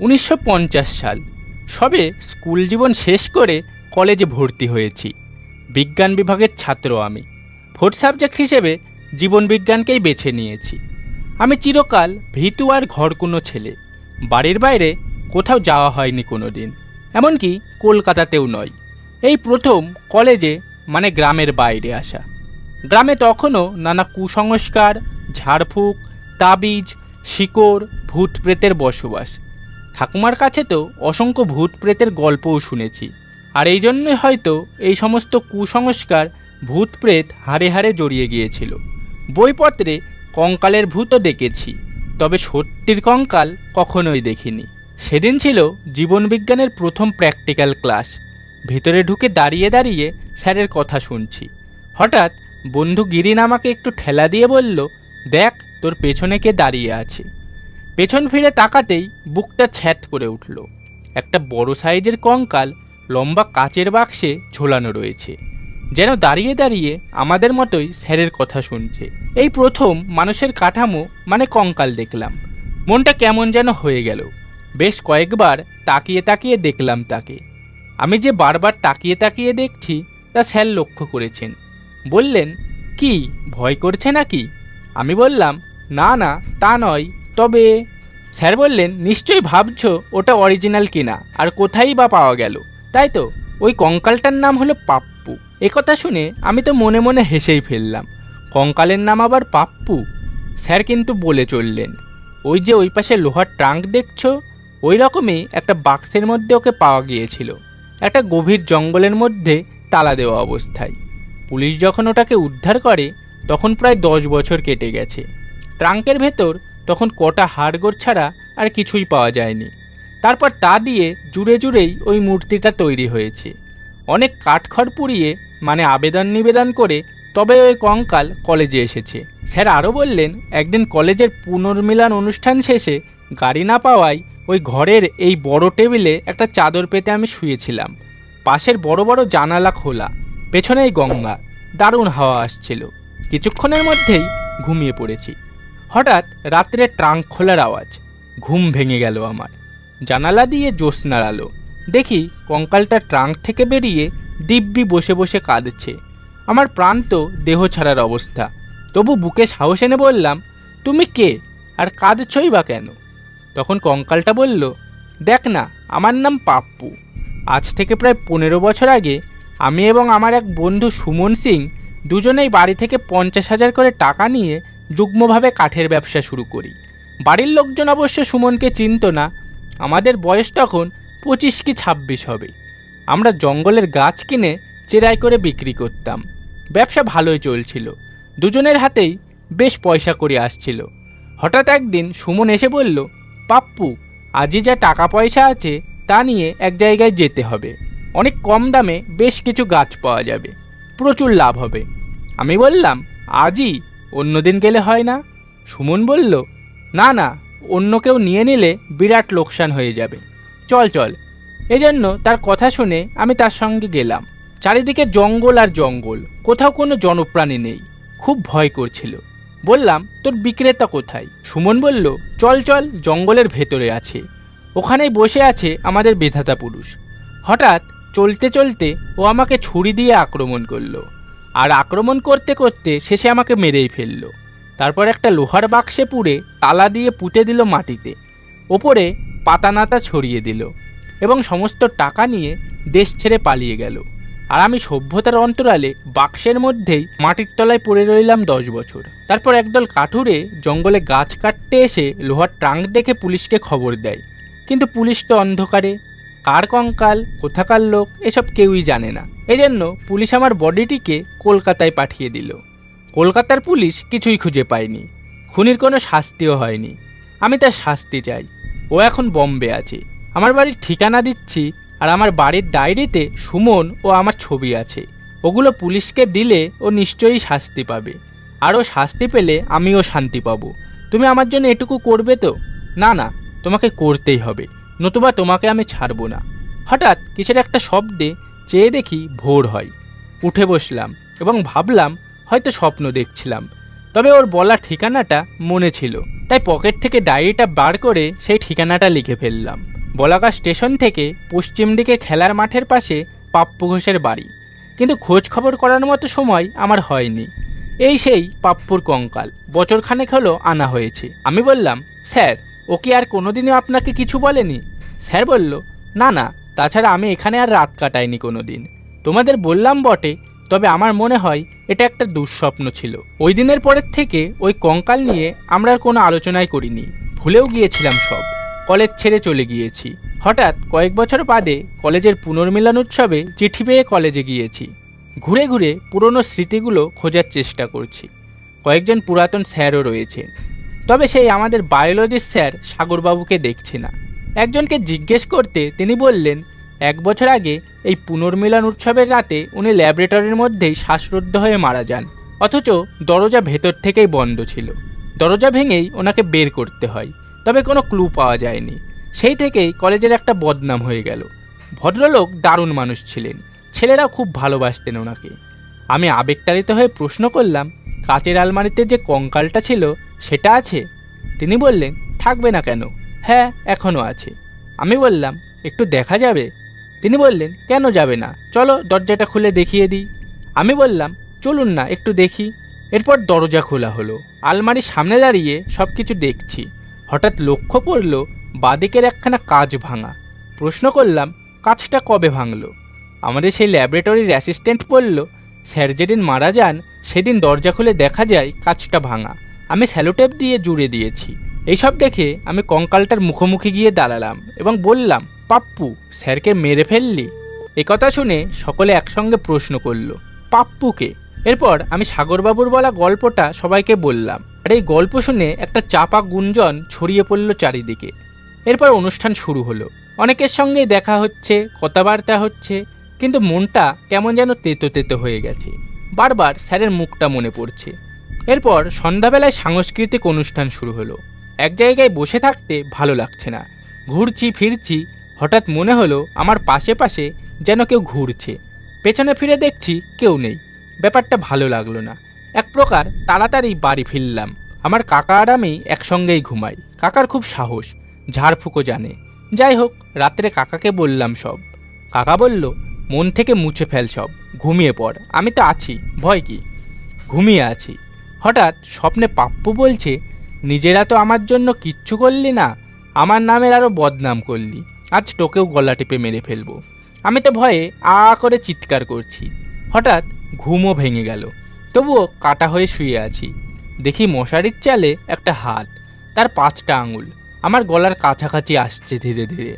উনিশশো পঞ্চাশ সাল। সবে স্কুল জীবন শেষ করে কলেজে ভর্তি হয়েছি। বিজ্ঞান বিভাগের ছাত্র আমি। ফোর্থ সাবজেক্ট হিসেবে জীবন বিজ্ঞানকেই বেছে নিয়েছি। আমি চিরকাল ভীতু আর ঘরকুনো ছেলে। বাড়ির বাইরে কোথাও যাওয়া হয়নি কোনো দিন এমনকি কলকাতাতেও নয়। এই প্রথম কলেজে মানে গ্রামের বাইরে আসা। গ্রামে তখনও নানা কুসংস্কার, ঝাড়ফুঁক, তাবিজ, শিকড় ভূত প্রেতের বসবাস। ঠাকুমার কাছে তো অসংখ্য ভূত প্রেতের গল্পও শুনেছি। আর এই জন্যই হয়তো এই সমস্ত কুসংস্কার ভূত প্রেত হাড়ে হাড়ে জড়িয়ে গিয়েছিল। বইপত্রে কঙ্কালের ভূতও দেখেছি, তবে সত্যির কঙ্কাল কখনোই দেখিনি। সেদিন ছিল জীবনবিজ্ঞানের প্রথম প্র্যাকটিক্যাল ক্লাস ভিতরে ঢুকে দাঁড়িয়ে দাঁড়িয়ে স্যারের কথা শুনছি। হঠাৎ বন্ধু গিরিন আমাকে একটু ঠেলা দিয়ে বলল, দেখ, তোর পেছনে কে দাঁড়িয়ে আছে। পেছন ফিরে তাকাতেই বুকটা ছ্যাত করে উঠল। একটা বড় সাইজের কঙ্কাল লম্বা কাচের বাক্সে ঝোলানো রয়েছে, যেন দাঁড়িয়ে দাঁড়িয়ে আমাদের মতোই স্যারের কথা শুনছে। এই প্রথম মানুষের কাঠামো মানে কঙ্কাল দেখলাম। মনটা কেমন যেন হয়ে গেল। বেশ কয়েকবার তাকিয়ে তাকিয়ে দেখলাম তাকে। আমি যে বারবার তাকিয়ে তাকিয়ে দেখছি, তা স্যার লক্ষ্য করেছেন। বললেন, কি, ভয় করছে নাকি? আমি বললাম, না না, তা নয়। তবে স্যার বললেন, নিশ্চয়ই ভাবছ ওটা অরিজিনাল কিনা আর কোথায় বা পাওয়া গেল? তাই তো, ওই কঙ্কালটার নাম হলো পাপ্পু। একথা শুনে আমি তো মনে মনে হেসেই ফেললাম। কঙ্কালের নাম আবার পাপ্পু? স্যার কিন্তু বলে চললেন, ওই যে ওই পাশে লোহার ট্রাঙ্ক দেখছ, ওই রকমই একটা বাক্সের মধ্যে ওকে পাওয়া গিয়েছিল। একটা গভীর জঙ্গলের মধ্যে তালা দেওয়া অবস্থায়। পুলিশ যখন ওটাকে উদ্ধার করে, তখন প্রায় দশ বছর কেটে গেছে। ট্রাঙ্কের ভেতর তখন কটা হাড়গোড় ছাড়া আর কিছুই পাওয়া যায়নি। তারপর তা দিয়ে জুড়ে জুড়েই ওই মূর্তিটা তৈরি হয়েছে। অনেক কাঠখড় পুড়িয়ে মানে আবেদন নিবেদন করে, তবে ওই কঙ্কাল কলেজে এসেছে। স্যার আরও বললেন, একদিন কলেজের পুনর্মিলন অনুষ্ঠান শেষে গাড়ি না পাওয়ায় ওই ঘরের এই বড় টেবিলে একটা চাদর পেতে আমি শুয়েছিলাম। পাশের বড় বড় জানালা খোলা, পেছনেই গঙ্গা, দারুণ হাওয়া আসছিল। কিছুক্ষণের মধ্যেই ঘুমিয়ে পড়েছি। হঠাৎ রাত্রে ট্রাঙ্ক খোলার আওয়াজ। ঘুম ভেঙে গেল আমার। জানালা দিয়ে জ্যোৎস্নার আলো দেখি কঙ্কালটা ট্রাঙ্ক থেকে বেরিয়ে দিব্যি বসে বসে কাঁদছে। আমার প্রাণ তো দেহ ছাড়ার অবস্থা। তবু বুকে সাহস এনে বললাম, তুমি কে? আর কাঁদছই বা কেন? তখন কঙ্কালটা বলল, দেখ না, আমার নাম পাপ্পু। আজ থেকে প্রায় পনেরো বছর আগে আমি এবং আমার এক বন্ধু সুমন সিং দুজনেই বাড়ি থেকে পঞ্চাশ হাজার করে টাকা নিয়ে যুগ্মভাবে কাঠের ব্যবসা শুরু করি। বাড়ির লোকজন অবশ্য সুমনকে চিনত না। আমাদের বয়স তখন পঁচিশ কি ছাব্বিশ হবে। আমরা জঙ্গলের গাছ কিনে চেরাই করে বিক্রি করতাম। ব্যবসা ভালোই চলছিল। দুজনের হাতেই বেশ পয়সা করে আসছিল। হঠাৎ একদিন সুমন এসে বলল, পাপ্পু আজই যা টাকা পয়সা আছে তা নিয়ে এক জায়গায় যেতে হবে। অনেক কম দামে বেশ কিছু গাছ পাওয়া যাবে। প্রচুর লাভ হবে। আমি বললাম আজই অন্যদিন গেলে হয় না? সুমন বলল, না না, অন্য কেউ নিয়ে নিলে বিরাট লোকসান হয়ে যাবে। চল চল। এজন্য তার কথা শুনে আমি তার সঙ্গে গেলাম। চারিদিকে জঙ্গল আর জঙ্গল, কোথাও কোনো জনপ্রাণী নেই। খুব ভয় করছিল। বললাম, তোর বিক্রেতা কোথায়? সুমন বলল, চল চল, জঙ্গলের ভেতরে আছে। ওখানেই বসে আছে আমাদের বেধাতা পুরুষ। হঠাৎ চলতে চলতে ও আমাকে ছুরি দিয়ে আক্রমণ করল। আর আক্রমণ করতে করতে শেষে আমাকে মেরেই ফেলল। তারপর একটা লোহার বাক্সে পুড়ে তালা দিয়ে পুঁতে দিল মাটিতে। ওপরে পাতানাতা ছড়িয়ে দিল এবং সমস্ত টাকা নিয়ে দেশ ছেড়ে পালিয়ে গেল। আর আমি সভ্যতার অন্তরালে বাক্সের মধ্যেই মাটির তলায় পড়ে রইলাম দশ বছর। তারপর একদল কাঠুরে জঙ্গলে গাছ কাটতে এসে লোহার ট্রাঙ্ক দেখে পুলিশকে খবর দেয়। কিন্তু পুলিশ তো অন্ধকারে কার কঙ্কাল, কোথাকার লোক, এসব কেউই জানে না। এজন্য পুলিশ আমার বডিটিকে কলকাতায় পাঠিয়ে দিল। কলকাতার পুলিশ কিছুই খুঁজে পায়নি। খুনির কোনো শাস্তিও হয়নি। আমি তার শাস্তি চাই। ও এখন বম্বে আছে। আমার বাড়ির ঠিকানা দিচ্ছি আর আমার বাড়ির ডায়েরিতে সুমন ও আমার ছবি আছে। ওগুলো পুলিশকে দিলে ও নিশ্চয়ই শাস্তি পাবে। আরও শাস্তি পেলে আমিও শান্তি পাবো। তুমি আমার জন্য এটুকু করবে তো? না না, তোমাকে করতেই হবে। নতুবা তোমাকে আমি ছাড়বো না। হঠাৎ কিসের একটা শব্দে চেয়ে দেখি ভোর হয়। উঠে বসলাম এবং ভাবলাম হয়তো স্বপ্ন দেখছিলাম। তবে ওর বলা ঠিকানাটা মনে ছিল। তাই পকেট থেকে ডায়েরিটা বার করে সেই ঠিকানাটা লিখে ফেললাম। বলাকা স্টেশন থেকে পশ্চিম দিকে খেলার মাঠের পাশে পাপ্পু ঘোষের বাড়ি। কিন্তু খোঁজ খবর করার মতো সময় আমার হয়নি। এই সেই পাপ্পুর কঙ্কাল। বছরখানেক হলো আনা হয়েছে। আমি বললাম, স্যার ও কি আর কোনোদিনও আপনাকে কিছু বলেনি? স্যার বলল, না না, তাছাড়া আমি এখানে আর রাত কাটাইনি কোনো দিন তোমাদের বললাম বটে, তবে আমার মনে হয় এটা একটা দুঃস্বপ্ন ছিল। ওই দিনের পরের থেকে ওই কঙ্কাল নিয়ে আমরা আর কোনো আলোচনাই করিনি। ভুলেও গিয়েছিলাম সব। কলেজ ছেড়ে চলে গিয়েছি। হঠাৎ কয়েক বছর বাদে কলেজের পুনর্মিলন উৎসবে চিঠি পেয়ে কলেজে গিয়েছি। ঘুরে ঘুরে পুরনো স্মৃতিগুলো খোঁজার চেষ্টা করছি। কয়েকজন পুরাতন স্যারও রয়েছে তবে সেই আমাদের বায়োলজির স্যার সাগরবাবুকে দেখছি না। একজনকে জিজ্ঞেস করতে তিনি বললেন, এক বছর আগে এই পুনর্মিলন উৎসবের রাতে উনি ল্যাবরেটরির মধ্যেই শ্বাসরুদ্ধ হয়ে মারা যান। অথচ দরজা ভেতর থেকেই বন্ধ ছিল। দরজা ভেঙেই ওনাকে বের করতে হয়। তবে কোনো ক্লু পাওয়া যায়নি। সেই থেকেই কলেজের একটা বদনাম হয়ে গেল। ভদ্রলোক দারুণ মানুষ ছিলেন। ছেলেরাও খুব ভালোবাসতেন ওনাকে। আমি আবেগতাড়িত হয়ে প্রশ্ন করলাম, কাচের আলমারিতে যে কঙ্কালটা ছিল সেটা আছে? তিনি বললেন, থাকবে না কেন? হ্যাঁ এখনও আছে। আমি বললাম, একটু দেখা যাবে? তিনি বললেন, কেন যাবে না? চলো দরজাটা খুলে দেখিয়ে দিই। আমি বললাম, চলুন না, একটু দেখি। এরপর দরজা খোলা হলো। আলমারির সামনে দাঁড়িয়ে সব কিছু দেখছি। হঠাৎ লক্ষ্য পড়ল বাদিকের একখানা কাজ ভাঙা। প্রশ্ন করলাম কাজটা কবে ভাঙলো? আমাদের সেই ল্যাবরেটরির অ্যাসিস্ট্যান্ট বলল, স্যার যেদিন মারা যান, সেদিন দরজা খুলে দেখা যায় কাজটা ভাঙা। আমি স্যালোটেপ দিয়ে জুড়ে দিয়েছি। এইসব দেখে আমি কঙ্কালটার মুখোমুখি গিয়ে দাঁড়ালাম এবং বললাম, পাপ্পু, স্যারকে মেরে ফেললি? কথা শুনে সকলে একসঙ্গে প্রশ্ন করল, পাপ্পুকে? এরপর আমি সাগরবাবুর বলা গল্পটা সবাইকে বললাম। আর এই গল্প শুনে একটা চাপা গুঞ্জন ছড়িয়ে পড়ল চারিদিকে। এরপর অনুষ্ঠান শুরু হলো। অনেকের সঙ্গেই দেখা হচ্ছে, কথাবার্তা হচ্ছে, কিন্তু মনটা কেমন যেন তেতো তেতো হয়ে গেছে। বারবার স্যারের মুখটা মনে পড়ছে। এরপর সন্ধ্যাবেলায় সাংস্কৃতিক অনুষ্ঠান শুরু হলো। এক জায়গায় বসে থাকতে ভালো লাগছে না। ঘুরছি, ফিরছি, হঠাৎ মনে হলো আমার পাশে পাশে যেন কেউ ঘুরছে। পেছনে ফিরে দেখছি কেউ নেই। ব্যাপারটা ভালো লাগল না। এক প্রকার তাড়াতাড়ি বাড়ি ফিরলাম। আমার কাকা আর আমি একসঙ্গেই ঘুমাই। কাকার খুব সাহস ঝাড়ফুঁকো জানে। যাই হোক, রাত্রে কাকাকে বললাম সব। কাকা বলল, মন থেকে মুছে ফেল সব। ঘুমিয়ে পড়। আমি তো আছি। ভয় কি? ঘুমিয়ে আছি। হঠাৎ স্বপ্নে পাপ্পু বলছে, নিজেরা তো আমার জন্য কিচ্ছু করলি না, আমার নামের আরও বদনাম করলি। আজ তোকেও গলা টিপে মেরে ফেলব। আমি তো ভয়ে আ করে চিৎকার করছি। হঠাৎ ঘুমও ভেঙে গেল। তবুও কাটা হয়ে শুয়ে আছি। দেখি মশারির চালে একটা হাত, তার পাঁচটা আঙুল। আমার গলার কাছাকাছি আসছে ধীরে ধীরে।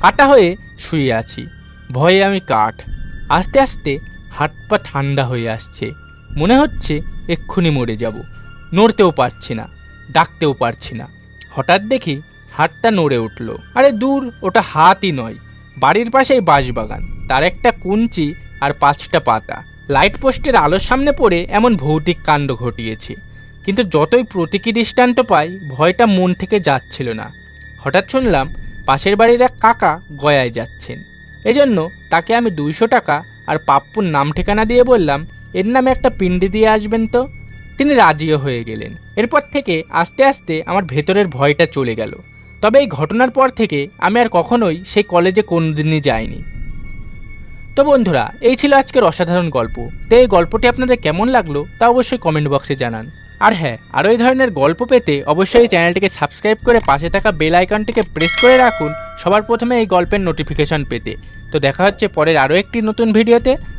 কাটা হয়ে শুয়ে আছি। ভয়ে আমি কাঠ। আস্তে আস্তে হাত পা ঠান্ডা হয়ে আসছে। মনে হচ্ছে এক্ষুনি মরে যাব। নড়তেও পারছি না, ডাকতেও পারছি না। হঠাৎ দেখি হাতটা নড়ে উঠল। আরে দূর, ওটা হাতই নয়, বাড়ির পাশেই বাঁশবাগান। তার একটা কুঞ্চি আর পাঁচটা পাতা। লাইট পোস্টের আলোর সামনে পড়ে এমন ভৌতিক কাণ্ড ঘটিয়েছে। কিন্তু যতই প্রতীকী দৃষ্টান্ত পাই, ভয়টা মন থেকে যাচ্ছিল না। হঠাৎ শুনলাম পাশের বাড়ির এক কাকা গয়ায় যাচ্ছেন। এজন্য তাকে আমি দুইশো টাকা আর পাপ্পুর নাম ঠিকানা দিয়ে বললাম এর নামে একটা পিণ্ডি দিয়ে আসবেন তো। তিনি রাজিও হয়ে গেলেন। এরপর থেকে আস্তে আস্তে আমার ভেতরের ভয়টা চলে গেল। তবে এই ঘটনার পর থেকে আমি আর কখনোই সেই কলেজে কোনোদিনই যাইনি। তো বন্ধুরা, এই ছিল আজকের অসাধারণ গল্প। তো এই গল্পটি আপনাদের কেমন লাগল তা অবশ্যই কমেন্ট বক্সে জানান। আর হ্যাঁ আরও এই ধরনের গল্প পেতে অবশ্যই চ্যানেলটিকে সাবস্ক্রাইব করে পাশে থাকা বেল আইকনটিকে প্রেস করে রাখুন সবার প্রথমে এই গল্পের নোটিফিকেশন পেতে। তো দেখা হচ্ছে পরের আরও একটি নতুন ভিডিওতে।